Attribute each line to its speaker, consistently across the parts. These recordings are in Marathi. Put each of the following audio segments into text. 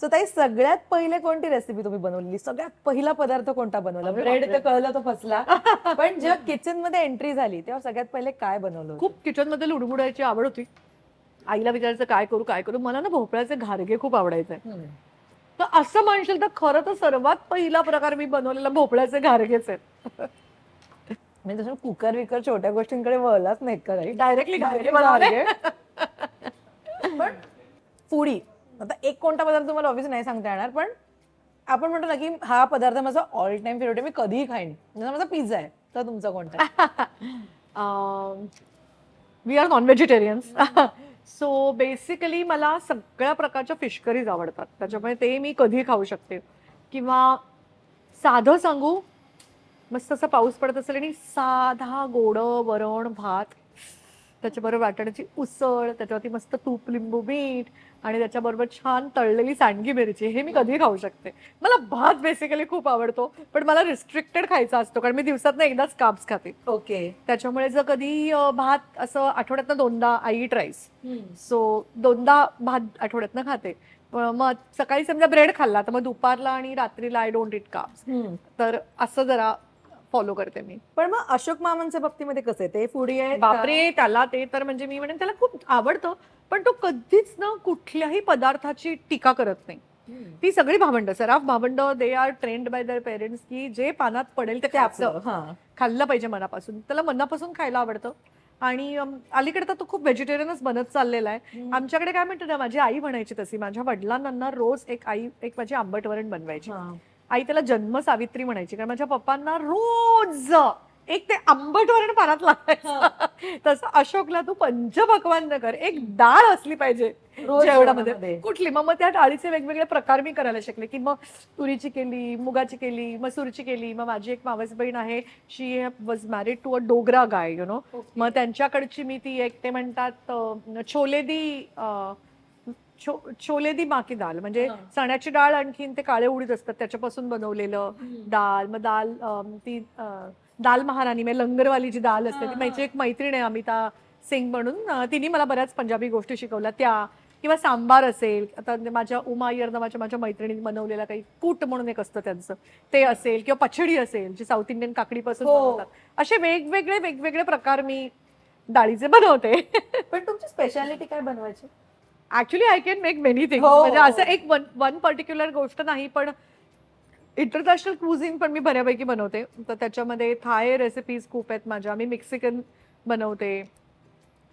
Speaker 1: सो ताई सगळ्यात पहिले कोणती रेसिपी तुम्ही बनवलेली? सगळ्यात पहिला पदार्थ कोणता बनवला? ब्रेड तर कळलं तो फसला. पण जेव्हा किचनमध्ये एंट्री झाली तेव्हा सगळ्यात पहिले काय बनवलं?
Speaker 2: खूप किचनमध्ये लुडबुडायची आवड होती. आईला विचारायचं काय करू काय करू? मला ना भोपळ्याचे घारगे खूप आवडायचे. तर असं म्हणशील तर खरं तर सर्वात पहिला प्रकार मी बनवलेला भोपळ्याचे घारगेच. आहेत
Speaker 1: म्हणजे तसं कुकर विकर छोट्या गोष्टींकडे वळलाच नाही का?
Speaker 2: डायरेक्टली घारगे.
Speaker 1: पण फुडी आता एक कोणता पदार्थ तुम्हाला ऑफिस नाही सांगता येणार पण आपण म्हणतो ना की हा पदार्थ माझा ऑल टाइम फेवरेट आहे मी कधीही खाईन. जसं माझा पिझ्झा आहे तर तुमचा कोणता
Speaker 2: we are non vegetarians so basically मला सगळ्या प्रकारच्या फिश करीज आवडतात. त्याच्यामुळे ते मी कधी खाऊ शकते. किंवा साधं सांगू मस्त असा पाऊस पडत असेल आणि साधा गोड वरण भात त्याच्याबरोबर वाटाण्याची उसळ त्याच्यावरती मस्त तूप लिंबू मीठ आणि त्याच्याबरोबर छान तळलेली सांडगी मिरची हे मी कधी खाऊ शकते. मला भात बेसिकली खूप आवडतो पण मला रिस्ट्रिक्टेड खायचा असतो कारण मी दिवसात एकदाच काप्स खाते.
Speaker 1: ओके.
Speaker 2: त्याच्यामुळे जर कधी भात असं आठवड्यातनं दोनदा आय इट राईस सो दोनदा भात आठवड्यातनं खाते. पण मग सकाळी समजा ब्रेड खाल्ला तर मग दुपारला आणि रात्रीला आय डोंट इट काप्स तर असं जरा फॉलो करते मी.
Speaker 1: पण मग अशोक मामांच्या बाबतीमध्ये कसं आहे? ते फुडी आहे
Speaker 2: बापरे त्याला ते तर म्हणजे मी म्हणेन त्याला खूप आवडतं पण तो कधीच ना कुठल्याही पदार्थाची टीका करत नाही. ती सगळी भावंड सराफ भावंड they are trained by their parents की जे पानात पडेल ते
Speaker 1: आपलं
Speaker 2: खाल्लं पाहिजे मनापासून. त्याला मनापासून खायला आवडतं. आणि अलीकडे तर तो खूप व्हेजिटेरियनच बनत चाललेला आहे. आमच्याकडे काय म्हणतो ना माझी आई म्हणायची तशी माझ्या वडिलांना रोज एक आई एक माझी आंबट वरण बनवायची. आई त्याला जन्म सावित्री म्हणायची कारण माझ्या पप्पांना रोज एक ते आंबट वरण पानात लागायचं. तसं अशोकला तू पंचपक्वान न कर एक डाळ असली पाहिजे
Speaker 1: रोज
Speaker 2: जेवणामध्ये. कुठली? मग मग त्या डाळीचे वेगवेगळे प्रकार मी करायला शिकले की मग तुरीची केली मुगाची केली मसूरची केली मग माझी एक मावस बहीण आहे she was married to a Dogra guy you know मग त्यांच्याकडची मी ती एक ते म्हणतात छोलेदी छो- छोलेदी माकी दाल. म्हणजे. चण्याची डाळ आणखीन ते काळे उडीद असतात त्याच्यापासून बनवलेलं दाल. मग दाल ती दाल महाराणी म्हणजे लंगरवाली जी दाल असते ती. माझी एक मैत्रीण आहे अमिता सिंग म्हणून. तिने मला बऱ्याच पंजाबी गोष्टी शिकवल्या. त्या किंवा सांबार असेल आता माझ्या उमा अय्यर नावाच्या माझ्या मैत्रिणीने बनवलेला काही कूट म्हणून एक असतं त्यांचं. ते असेल किंवा पछडी असेल जी साऊथ इंडियन काकडीपासून
Speaker 1: हो.
Speaker 2: बनवतात. असे वेगवेगळे वेगवेगळे प्रकार मी डाळीचे बनवते.
Speaker 1: पण तुमची स्पेशालिटी काय बनवायची?
Speaker 2: Actually I can make many things
Speaker 1: हो.
Speaker 2: म्हणजे असं एक वन वन पर्टिक्युलर गोष्ट नाही पण इंटरनॅशनल क्रुझिन पण मी बऱ्यापैकी बनवते. तर त्याच्यामध्ये थाय रेसिपीज खूप आहेत माझ्या. मी मेक्सिकन बनवते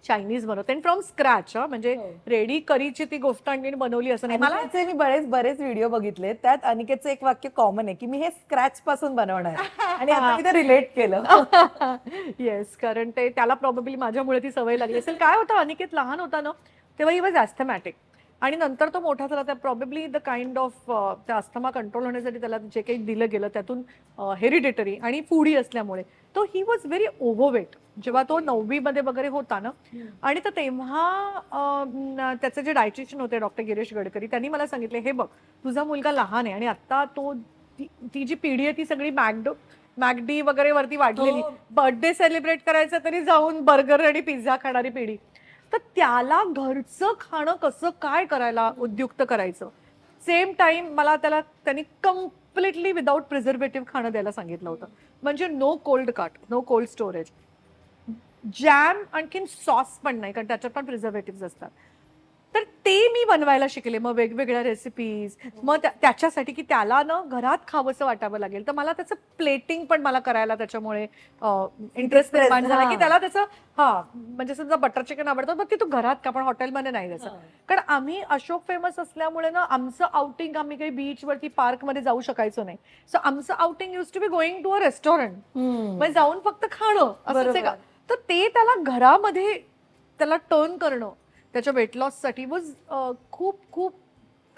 Speaker 2: चायनीज बनवते. आणि फ्रॉम स्क्रॅच म्हणजे
Speaker 1: हो.
Speaker 2: रेडी करीची ती गोष्ट आणखी बनवली असं नाही. मला
Speaker 1: अनिकेतचे मी बरेच बरेच व्हिडिओ बघितले त्यात अनिकेतचं एक वाक्य कॉमन आहे की मी हे स्क्रॅच पासून बनवणार. आणि आता मी ते रिलेट केलं.
Speaker 2: येस कारण ते त्याला प्रॉब्ली माझ्यामुळे ती सवय लागली असेल. काय होतं अनिकेत लहान होता ना तेव्हा ही वॉज ॲस्थमॅटिक आणि नंतर तो मोठा झाला त्या प्रॉबेबली द काइंड ऑफ त्या अस्थमा कंट्रोल होण्यासाठी त्याला जे काही दिलं गेलं त्यातून हेरिडेटरी आणि फूडी असल्यामुळे. तो ही वॉज व्हेरी ओव्हरवेट जेव्हा तो नववीमध्ये वगैरे होता ना आणि तर तेव्हा त्याचे जे डायटिशियन होते डॉक्टर गिरीश गडकरी त्यांनी मला सांगितले हे बघ तुझा मुलगा लहान आहे आणि आता तो ती जी पिढी आहे ती सगळी मॅकडो मॅकडी वगैरे वरती वाढलेली.
Speaker 1: हो.
Speaker 2: बर्थडे सेलिब्रेट करायचं तरी जाऊन बर्गर आणि पिझ्झा खाणारी पिढी. तर त्याला घरचं खाणं कसं काय करायला उद्युक्त करायचं? सेम टाइम मला त्याला त्यांनी कम्प्लिटली विदाऊट प्रिझर्वेटिव्ह खाणं द्यायला सांगितलं होतं. म्हणजे no cold cut no cold storage jam आणखीन सॉस पण नाही कारण त्याच्यात पण प्रिझर्वेटिव्ह असतात. तर ते मी बनवायला शिकले. मग वेगवेगळ्या रेसिपीज मग त्या- त्याच्यासाठी की त्याला ना घरात खावंसं वाटावं लागेल. तर मला त्याचं प्लेटिंग पण मला करायला त्याच्यामुळे इंटरेस्ट निर्माण झाला. की
Speaker 1: हा.
Speaker 2: त्याला त्याचं हा म्हणजे समजा बटर चिकन आवडतं मग ते तू घरात का पण हॉटेलमध्ये नाही त्याचं. कारण आम्ही अशोक फेमस असल्यामुळे ना आमचं आउटिंग आम्ही काही बीच वरती पार्कमध्ये जाऊ शकायचो नाही. सो आमचं outing use to be going to a restaurant म्हणजे जाऊन फक्त खाणं. असंच आहे का?
Speaker 1: बरोबर.
Speaker 2: तर ते त्याला घरामध्ये त्याला टर्न करणं. त्याच्या वेट लॉससाठी वॉज खूप खूप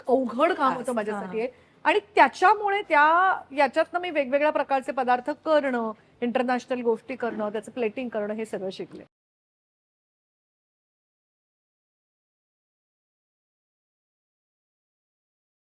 Speaker 2: अवघड काम होतं माझ्यासाठी. आणि त्याच्यामुळे त्या याच्यातनं मी वेगवेगळ्या प्रकारचे पदार्थ करणं इंटरनॅशनल गोष्टी करणं त्याचं प्लेटिंग करणं हे सगळं शिकले.